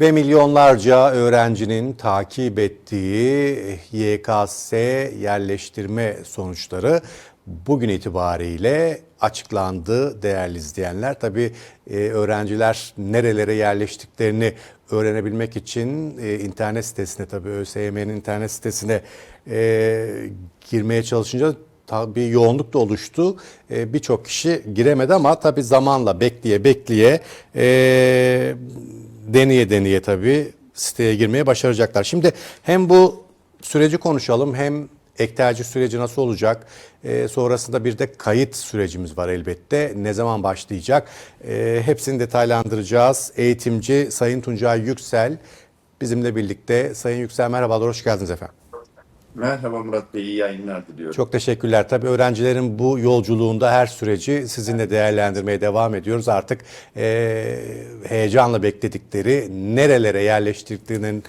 Ve milyonlarca öğrencinin takip ettiği YKS yerleştirme sonuçları bugün itibariyle açıklandı değerli izleyenler. Tabii e, öğrenciler nerelere yerleştiklerini öğrenebilmek için e, internet sitesine tabii ÖSYM'nin internet sitesine e, girmeye çalışınca tabii yoğunluk da oluştu. E, Birçok kişi giremedi ama tabii zamanla bekleye bekleye e, deneye deneye tabii siteye girmeye başaracaklar. Şimdi hem bu süreci konuşalım hem ek süreci nasıl olacak? E, sonrasında bir de kayıt sürecimiz var elbette. Ne zaman başlayacak? E, hepsini detaylandıracağız. Eğitimci Sayın Tuncay Yüksel bizimle birlikte. Sayın Yüksel merhabalar, hoş geldiniz efendim. Merhaba Murat Bey, iyi yayınlar diliyorum. Çok teşekkürler. Tabii öğrencilerin bu yolculuğunda her süreci sizinle değerlendirmeye devam ediyoruz. Artık eee, heyecanla bekledikleri nerelere yerleştirdiklerinin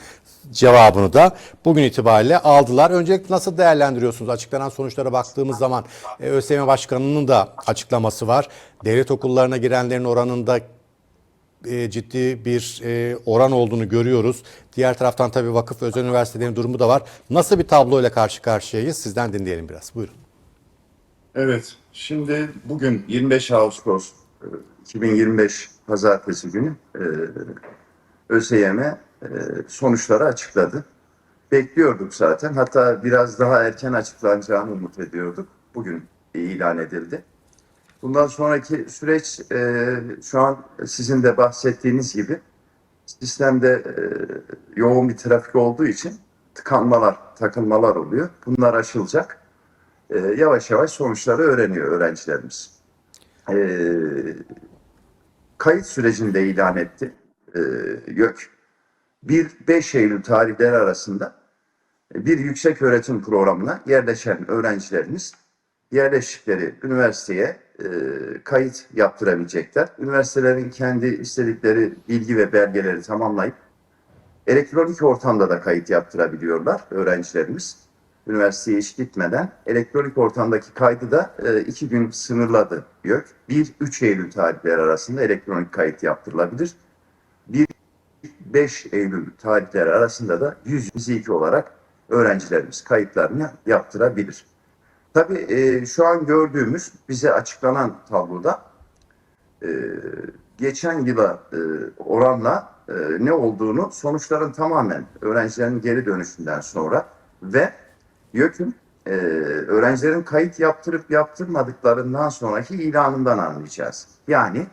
cevabını da bugün itibariyle aldılar. Öncelikle nasıl değerlendiriyorsunuz? Açıklanan sonuçlara baktığımız zaman e, ÖSYM Başkanı'nın da açıklaması var. Devlet okullarına girenlerin oranında e, ciddi bir e, oran olduğunu görüyoruz. Diğer taraftan tabii vakıf ve özel üniversitelerin durumu da var. Nasıl bir tabloyla karşı karşıyayız? Sizden dinleyelim biraz. Buyurun. Evet, şimdi bugün 25 Ağustos e, 2025 Pazartesi günü e, ÖSYM e, sonuçları açıkladı. Bekliyorduk zaten. Hatta biraz daha erken açıklanacağını umut ediyorduk. Bugün ilan edildi. Bundan sonraki süreç e, şu an sizin de bahsettiğiniz gibi sistemde e, yoğun bir trafik olduğu için tıkanmalar, takılmalar oluyor. Bunlar aşılacak. E, yavaş yavaş sonuçları öğreniyor öğrencilerimiz. E, kayıt sürecini de ilan etti e, YÖK. 1-5 Eylül tarihleri arasında bir yüksek öğretim programına yerleşen öğrencilerimiz yerleştikleri üniversiteye e, kayıt yaptırabilecekler. Üniversitelerin kendi istedikleri bilgi ve belgeleri tamamlayıp elektronik ortamda da kayıt yaptırabiliyorlar öğrencilerimiz. Üniversiteye hiç gitmeden elektronik ortamdaki kaydı da e, iki gün sınırladı YÖK. 1-3 Eylül tarihleri arasında elektronik kayıt yaptırılabilir. 1-5 Eylül tarihleri arasında da yüz fiziki olarak öğrencilerimiz kayıtlarını yaptırabilir. Tabii e, şu an gördüğümüz bize açıklanan tabloda e, geçen yıla e, oranla e, ne olduğunu sonuçların tamamen öğrencilerin geri dönüşünden sonra ve YÖK'ün e, öğrencilerin kayıt yaptırıp yaptırmadıklarından sonraki ilanından anlayacağız. Yani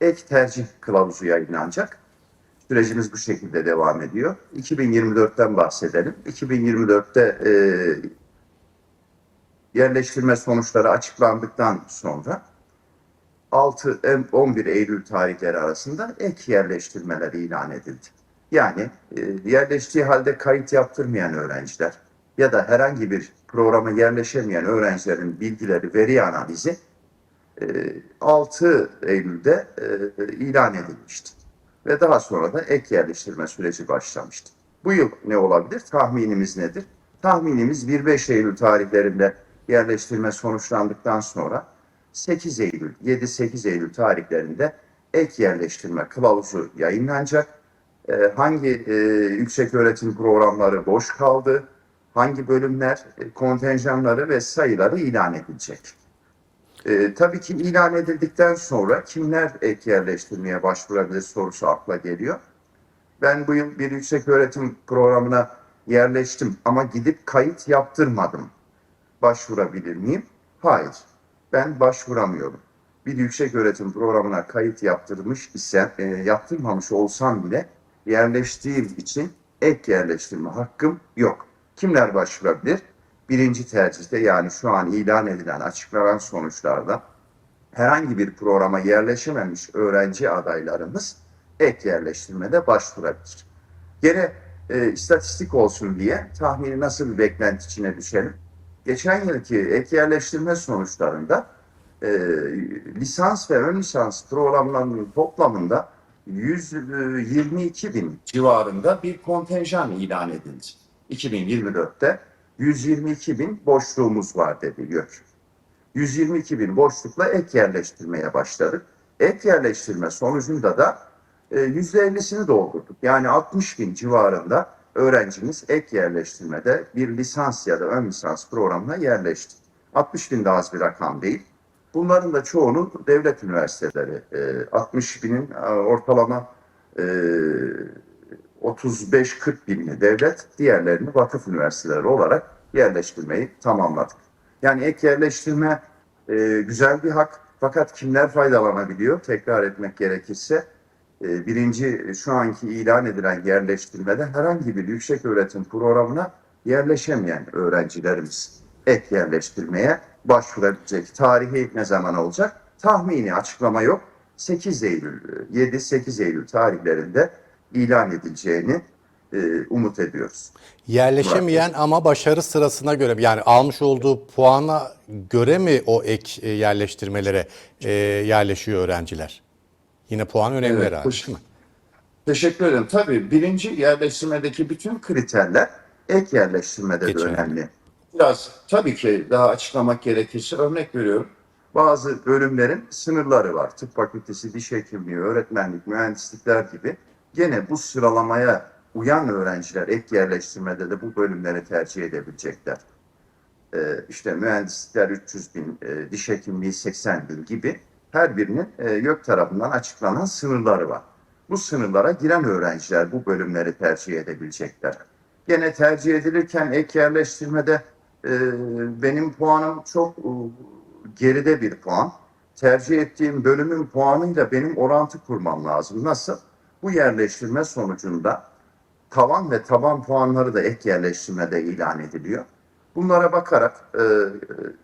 ek tercih kılavuzu yayınlanacak. Sürecimiz bu şekilde devam ediyor. 2024'ten bahsedelim. 2024'te e, yerleştirme sonuçları açıklandıktan sonra 6-11 Eylül tarihleri arasında ek yerleştirmeler ilan edildi. Yani e, yerleştiği halde kayıt yaptırmayan öğrenciler ya da herhangi bir programa yerleşemeyen öğrencilerin bilgileri, veri analizi e, 6 Eylül'de e, ilan edilmişti. Ve daha sonra da ek yerleştirme süreci başlamıştı. Bu yıl ne olabilir? Tahminimiz nedir? Tahminimiz 1-5 Eylül tarihlerinde yerleştirme sonuçlandıktan sonra 8 Eylül, 7-8 Eylül tarihlerinde ek yerleştirme kılavuzu yayınlanacak. Ee, hangi e, yüksek öğretim programları boş kaldı, hangi bölümler e, kontenjanları ve sayıları ilan edilecek. Ee, tabii ki ilan edildikten sonra kimler ek yerleştirmeye başvurabilir sorusu akla geliyor. Ben bu yıl bir yüksek öğretim programına yerleştim ama gidip kayıt yaptırmadım başvurabilir miyim? Hayır. Ben başvuramıyorum. Bir yüksek öğretim programına kayıt yaptırmış ise, e, yaptırmamış olsam bile yerleştiğim için ek yerleştirme hakkım yok. Kimler başvurabilir? Birinci tercihte yani şu an ilan edilen, açıklanan sonuçlarda herhangi bir programa yerleşememiş öğrenci adaylarımız ek yerleştirmede başvurabilir. Gene e, istatistik olsun diye tahmini nasıl bir beklenti içine düşelim? Geçen yılki ek yerleştirme sonuçlarında e, lisans ve ön lisans programlarının toplamında 122 bin civarında bir kontenjan ilan edildi. 2024'te 122 bin boşluğumuz var YÖK. 122 bin boşlukla ek yerleştirmeye başladık. Ek yerleştirme sonucunda da e, %50'sini doldurduk. Yani 60 bin civarında öğrencimiz ek yerleştirmede bir lisans ya da ön lisans programına yerleşti. 60 bin de az bir rakam değil. Bunların da çoğunu devlet üniversiteleri. E, 60 binin e, ortalama e, 35-40 binini devlet, diğerlerini vakıf üniversiteleri olarak yerleştirmeyi tamamladık. Yani ek yerleştirme e, güzel bir hak fakat kimler faydalanabiliyor? Tekrar etmek gerekirse e, birinci şu anki ilan edilen yerleştirmede herhangi bir yüksek öğretim programına yerleşemeyen öğrencilerimiz ek yerleştirmeye başvurabilecek. Tarihi ne zaman olacak? Tahmini açıklama yok. 8 Eylül, 7-8 Eylül tarihlerinde ilan edileceğini e, umut ediyoruz. Yerleşemeyen ama başarı sırasına göre yani almış olduğu puana göre mi o ek e, yerleştirmelere e, yerleşiyor öğrenciler? Yine puan önemli Evet, herhalde hoş-? Teşekkür ederim. Tabii birinci yerleştirmedeki bütün kriterler ek yerleştirmede de Geçerli. önemli. Biraz tabii ki daha açıklamak gerekirse örnek veriyorum. Bazı bölümlerin sınırları var. Tıp fakültesi, diş hekimliği, öğretmenlik, mühendislikler gibi. Gene bu sıralamaya uyan öğrenciler ek yerleştirmede de bu bölümleri tercih edebilecekler. Ee, işte mühendislikler 300 bin, e, diş hekimliği 80 bin gibi her birinin e, YÖK tarafından açıklanan sınırları var. Bu sınırlara giren öğrenciler bu bölümleri tercih edebilecekler. Gene tercih edilirken ek yerleştirmede e, benim puanım çok e, geride bir puan. Tercih ettiğim bölümün puanıyla benim orantı kurmam lazım. Nasıl? Bu yerleştirme sonucunda tavan ve taban puanları da ek yerleştirmede ilan ediliyor. Bunlara bakarak e,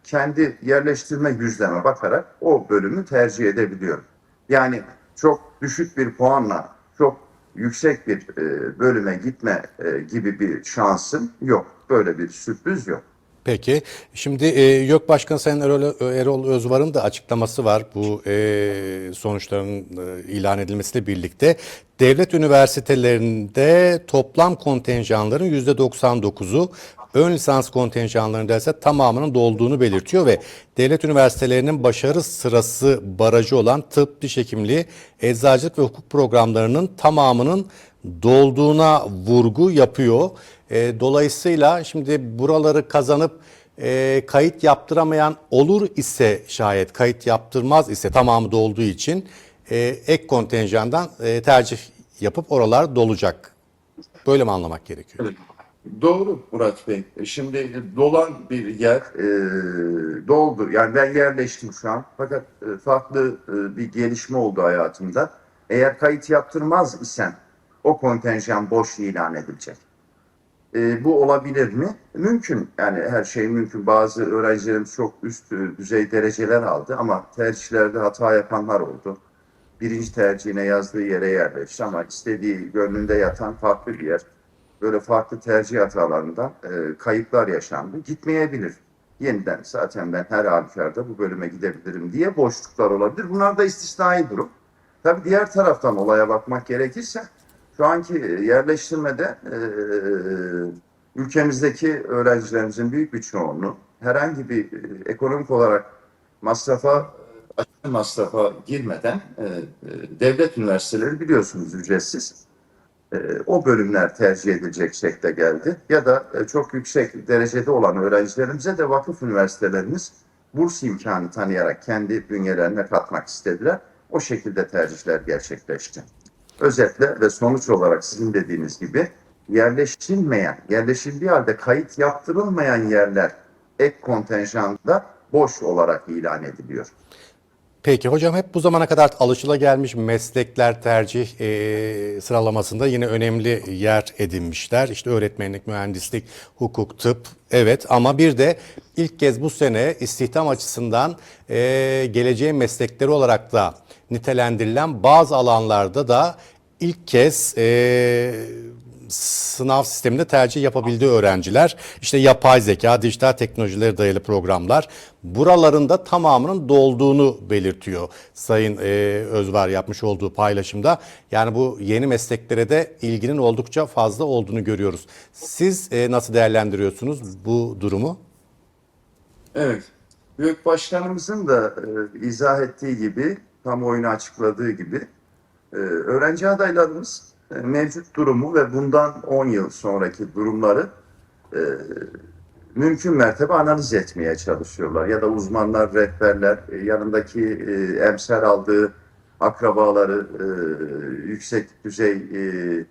kendi yerleştirme yüzdeme bakarak o bölümü tercih edebiliyorum. Yani çok düşük bir puanla çok yüksek bir e, bölüme gitme e, gibi bir şansım yok. Böyle bir sürpriz yok. Peki. Şimdi e, YÖK Başkanı Sayın Erol, Erol Özvar'ın da açıklaması var bu e, sonuçların e, ilan edilmesiyle birlikte. Devlet üniversitelerinde toplam kontenjanların %99'u ön lisans kontenjanlarında ise tamamının dolduğunu belirtiyor ve devlet üniversitelerinin başarı sırası barajı olan tıp, diş hekimliği, eczacılık ve hukuk programlarının tamamının dolduğuna vurgu yapıyor. E, dolayısıyla şimdi buraları kazanıp e, kayıt yaptıramayan olur ise şayet kayıt yaptırmaz ise tamamı dolduğu için e, ek kontenjandan e, tercih yapıp oralar dolacak. Böyle mi anlamak gerekiyor? Evet. Doğru Murat Bey. E, Şimdi dolan bir yer e, doldu. Yani ben yerleştim şu an. Fakat e, farklı e, bir gelişme oldu hayatımda. Eğer kayıt yaptırmaz isem o kontenjan boş ilan edilecek. E, bu olabilir mi? Mümkün. Yani her şey mümkün. Bazı öğrencilerimiz çok üst e, düzey dereceler aldı ama tercihlerde hata yapanlar oldu. Birinci tercihine yazdığı yere yerleşti ama istediği gönlünde yatan farklı bir yer. Böyle farklı tercih hatalarından e, kayıplar yaşandı. Gitmeyebilir. Yeniden zaten ben her halükarda bu bölüme gidebilirim diye boşluklar olabilir. Bunlar da istisnai durum. Tabii diğer taraftan olaya bakmak gerekirse şu anki yerleştirmede e, ülkemizdeki öğrencilerimizin büyük bir çoğunluğu herhangi bir e, ekonomik olarak masrafa aşırı masrafa girmeden e, e, devlet üniversiteleri biliyorsunuz ücretsiz. E, o bölümler tercih edilecek şekle geldi. Ya da e, çok yüksek derecede olan öğrencilerimize de vakıf üniversitelerimiz burs imkanı tanıyarak kendi bünyelerine katmak istediler. O şekilde tercihler gerçekleşti. Özetle ve sonuç olarak sizin dediğiniz gibi yerleştirilmeyen, yerleşildiği halde kayıt yaptırılmayan yerler ek kontenjanda boş olarak ilan ediliyor. Peki hocam hep bu zamana kadar alışılagelmiş meslekler tercih e, sıralamasında yine önemli yer edinmişler. İşte öğretmenlik, mühendislik, hukuk, tıp evet ama bir de ilk kez bu sene istihdam açısından e, geleceğin meslekleri olarak da nitelendirilen bazı alanlarda da ilk kez e, sınav sisteminde tercih yapabildiği öğrenciler işte yapay zeka, dijital teknolojilere dayalı programlar buralarında tamamının dolduğunu belirtiyor Sayın e, Özvar yapmış olduğu paylaşımda. Yani bu yeni mesleklere de ilginin oldukça fazla olduğunu görüyoruz. Siz e, nasıl değerlendiriyorsunuz bu durumu? Evet. Büyük Başkanımızın da e, izah ettiği gibi, kamuoyuna açıkladığı gibi Ee, öğrenci adaylarımız e, mevcut durumu ve bundan 10 yıl sonraki durumları e, mümkün mertebe analiz etmeye çalışıyorlar. Ya da uzmanlar, rehberler, e, yanındaki e, emsal aldığı akrabaları, e, yüksek düzey e,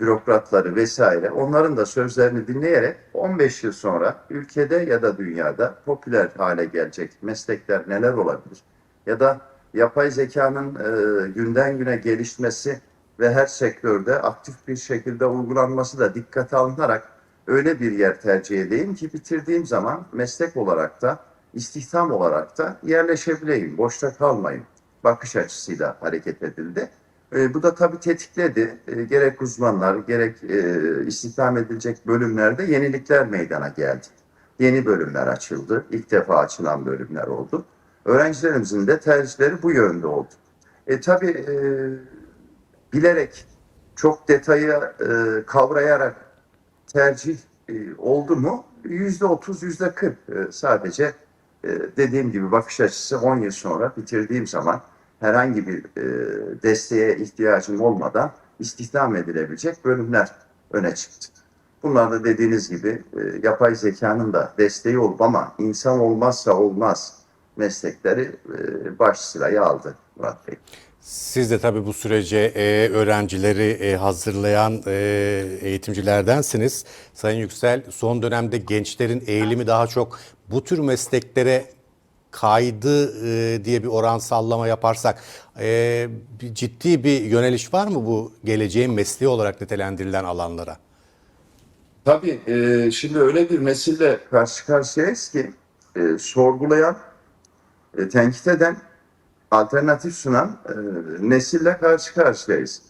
bürokratları vesaire onların da sözlerini dinleyerek 15 yıl sonra ülkede ya da dünyada popüler hale gelecek meslekler neler olabilir? Ya da yapay zekanın e, günden güne gelişmesi ve her sektörde aktif bir şekilde uygulanması da dikkate alınarak öyle bir yer tercih edeyim ki bitirdiğim zaman meslek olarak da istihdam olarak da yerleşebileyim, boşta kalmayayım bakış açısıyla hareket edildi. E, bu da tabii tetikledi. E, gerek uzmanlar, gerek e, istihdam edilecek bölümlerde yenilikler meydana geldi. Yeni bölümler açıldı. İlk defa açılan bölümler oldu. Öğrencilerimizin de tercihleri bu yönde oldu. E, tabii e, bilerek, çok detayı e, kavrayarak tercih e, oldu mu? Yüzde otuz, yüzde kırk E, sadece e, dediğim gibi bakış açısı 10 yıl sonra bitirdiğim zaman herhangi bir e, desteğe ihtiyacım olmadan istihdam edilebilecek bölümler öne çıktı. Bunlar da dediğiniz gibi e, yapay zekanın da desteği olup ama insan olmazsa olmaz meslekleri e, baş sıraya aldı Murat Bey. Siz de tabii bu sürece e, öğrencileri e, hazırlayan e, eğitimcilerdensiniz. Sayın Yüksel, son dönemde gençlerin eğilimi daha çok bu tür mesleklere kaydı e, diye bir oran sallama yaparsak e, bir ciddi bir yöneliş var mı bu geleceğin mesleği olarak nitelendirilen alanlara? Tabii e, şimdi öyle bir nesille karşı karşıyayız ki e, sorgulayan, e, tenkit eden, alternatif sunan e, nesille karşı karşıyayız.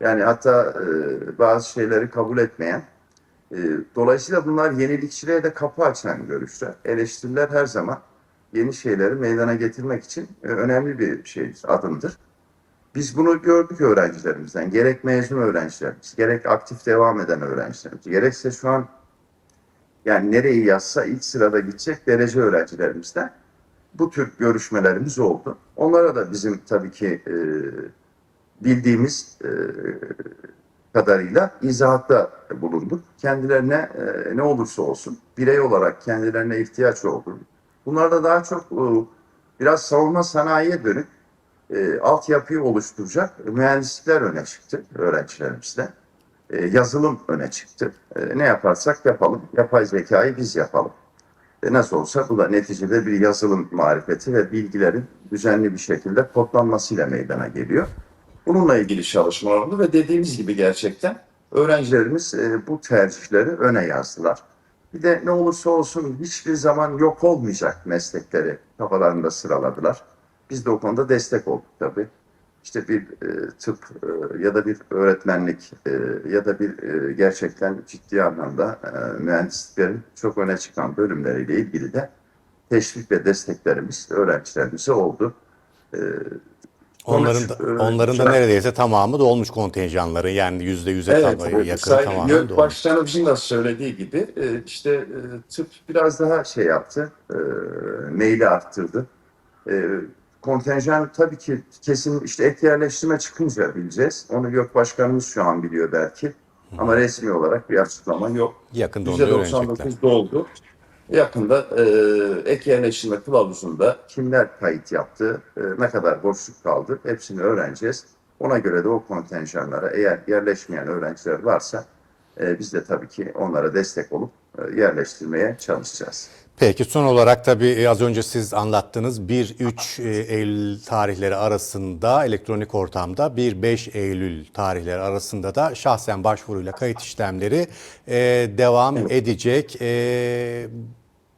Yani hatta e, bazı şeyleri kabul etmeyen, e, dolayısıyla bunlar yenilikçiliğe de kapı açan görüşler. Eleştiriler her zaman yeni şeyleri meydana getirmek için e, önemli bir şeydir, adımdır. Biz bunu gördük öğrencilerimizden. Gerek mezun öğrencilerimiz, gerek aktif devam eden öğrencilerimiz, gerekse şu an yani nereyi yazsa ilk sırada gidecek derece öğrencilerimizden bu tür görüşmelerimiz oldu. Onlara da bizim tabii ki e, bildiğimiz e, kadarıyla izahatta bulunduk. Kendilerine e, ne olursa olsun birey olarak kendilerine ihtiyaç olduğunu. Bunlarda daha çok e, biraz savunma sanayiye dönük e, altyapıyı oluşturacak mühendislikler öne çıktı öğrencilerimizde. E, yazılım öne çıktı. E, ne yaparsak yapalım, yapay zekayı biz yapalım. E, nasıl olsa bu da neticede bir yazılım marifeti ve bilgilerin düzenli bir şekilde kodlanmasıyla meydana geliyor. Bununla ilgili çalışmalar oldu ve dediğimiz gibi gerçekten öğrencilerimiz e, bu tercihleri öne yazdılar. Bir de ne olursa olsun hiçbir zaman yok olmayacak meslekleri kafalarında sıraladılar. Biz de o konuda destek olduk tabii. İşte bir e, tıp e, ya da bir öğretmenlik e, ya da bir e, gerçekten ciddi anlamda e, mühendisliklerin çok öne çıkan bölümleriyle ilgili de teşvik ve desteklerimiz öğrencilerimize oldu. E, Onların da, onların da neredeyse tamamı dolmuş kontenjanları yani yüzde yüze Evet, tabii yakın Sayın tamamen YÖK dolmuş. Başkanımızın da söylediği gibi e, işte e, tıp biraz daha şey yaptı, e, meyli arttırdı. Kontenjan tabii ki kesin işte ek yerleştirme çıkınca bileceğiz. Onu YÖK Başkanımız şu an biliyor belki. Ama resmi olarak bir açıklama yok. Yakında onu da öğrenecekler. %99 doldu. Yakında e, ek yerleştirme kılavuzunda kimler kayıt yaptı, e, ne kadar boşluk kaldı hepsini öğreneceğiz. Ona göre de o kontenjanlara eğer yerleşmeyen öğrenciler varsa e, biz de tabii ki onlara destek olup e, yerleştirmeye çalışacağız. Peki son olarak tabii e, az önce siz anlattınız 1-3 e, Eylül tarihleri arasında elektronik ortamda 1-5 Eylül tarihleri arasında da şahsen başvuruyla kayıt işlemleri e, devam edecek. E,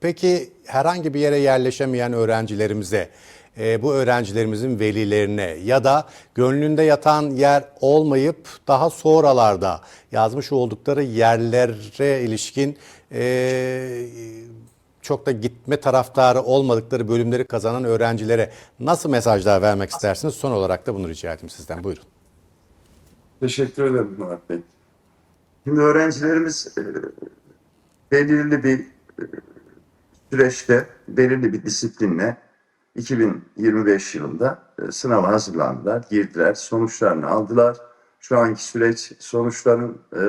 peki herhangi bir yere yerleşemeyen öğrencilerimize e, bu öğrencilerimizin velilerine ya da gönlünde yatan yer olmayıp daha sonralarda yazmış oldukları yerlere ilişkin e, çok da gitme taraftarı olmadıkları bölümleri kazanan öğrencilere nasıl mesajlar vermek istersiniz? Son olarak da bunu rica edeyim sizden. Buyurun. Teşekkür ederim Murat Bey. Şimdi öğrencilerimiz e, belirli bir e, süreçte, belirli bir disiplinle 2025 yılında e, sınava hazırlandılar, girdiler, sonuçlarını aldılar. Şu anki süreç sonuçların e,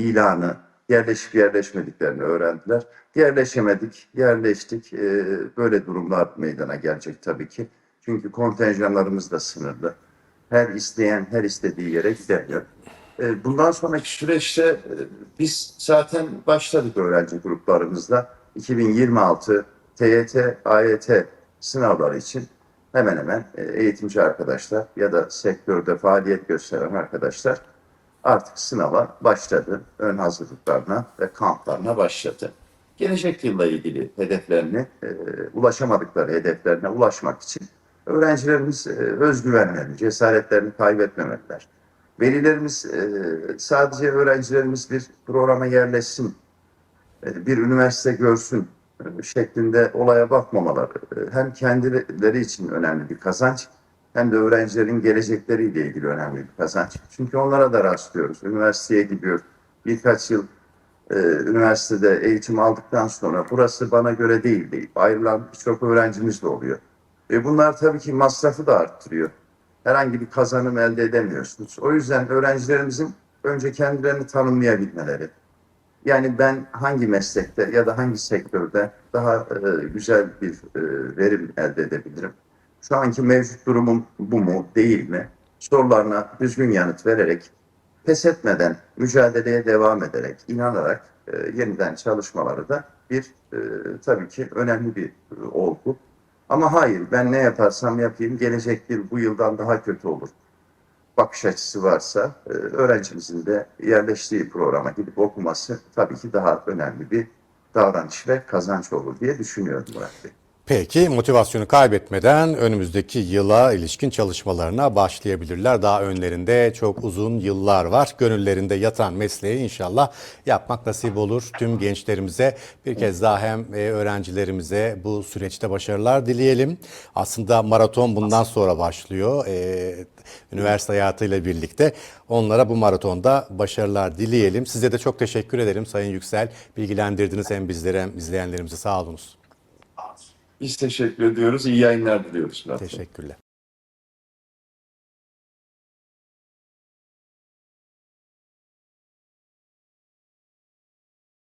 ilanı, yerleşip yerleşmediklerini öğrendiler. Yerleşemedik, yerleştik. E, böyle durumlar meydana gelecek tabii ki. Çünkü kontenjanlarımız da sınırlı. Her isteyen her istediği yere gidemiyor. E, Bundan sonraki süreçte e, biz zaten başladık öğrenci gruplarımızla. 2026 TYT, AYT sınavları için hemen hemen e, eğitimci arkadaşlar ya da sektörde faaliyet gösteren arkadaşlar artık sınava başladı. Ön hazırlıklarına ve kamplarına başladı. Gelecek yılla ilgili hedeflerini, e, ulaşamadıkları hedeflerine ulaşmak için öğrencilerimiz e, özgüvenlerini, cesaretlerini kaybetmemeliler. Velilerimiz e, sadece öğrencilerimiz bir programa yerleşsin, bir üniversite görsün şeklinde olaya bakmamaları hem kendileri için önemli bir kazanç hem de öğrencilerin gelecekleriyle ilgili önemli bir kazanç. Çünkü onlara da rastlıyoruz. Üniversiteye gidiyor. Birkaç yıl e, üniversitede eğitim aldıktan sonra burası bana göre değil deyip ayrılan birçok öğrencimiz de oluyor. E bunlar tabii ki masrafı da arttırıyor. Herhangi bir kazanım elde edemiyorsunuz. O yüzden öğrencilerimizin önce kendilerini tanımlayabilmeleri, yani ben hangi meslekte ya da hangi sektörde daha e, güzel bir e, verim elde edebilirim? Şu anki mevcut durumum bu mu, değil mi? Sorularına düzgün yanıt vererek, pes etmeden, mücadeleye devam ederek, inanarak e, yeniden çalışmaları da bir e, tabii ki önemli bir e, olgu. Ama hayır, ben ne yaparsam yapayım gelecek yıl bu yıldan daha kötü olur bakış açısı varsa e, öğrencimizin de yerleştiği programa gidip okuması tabii ki daha önemli bir davranış ve kazanç olur diye düşünüyorum Murat Bey. Peki motivasyonu kaybetmeden önümüzdeki yıla ilişkin çalışmalarına başlayabilirler. Daha önlerinde çok uzun yıllar var. Gönüllerinde yatan mesleği inşallah yapmak nasip olur. Tüm gençlerimize bir kez daha hem e, öğrencilerimize bu süreçte başarılar dileyelim. Aslında maraton bundan sonra başlıyor. E, Üniversite hayatıyla birlikte onlara bu maratonda başarılar dileyelim. Size de çok teşekkür ederim Sayın Yüksel. Bilgilendirdiniz hem bizlere hem izleyenlerimize sağ olunuz. Biz teşekkür ediyoruz. İyi yayınlar diliyoruz. Teşekkürler.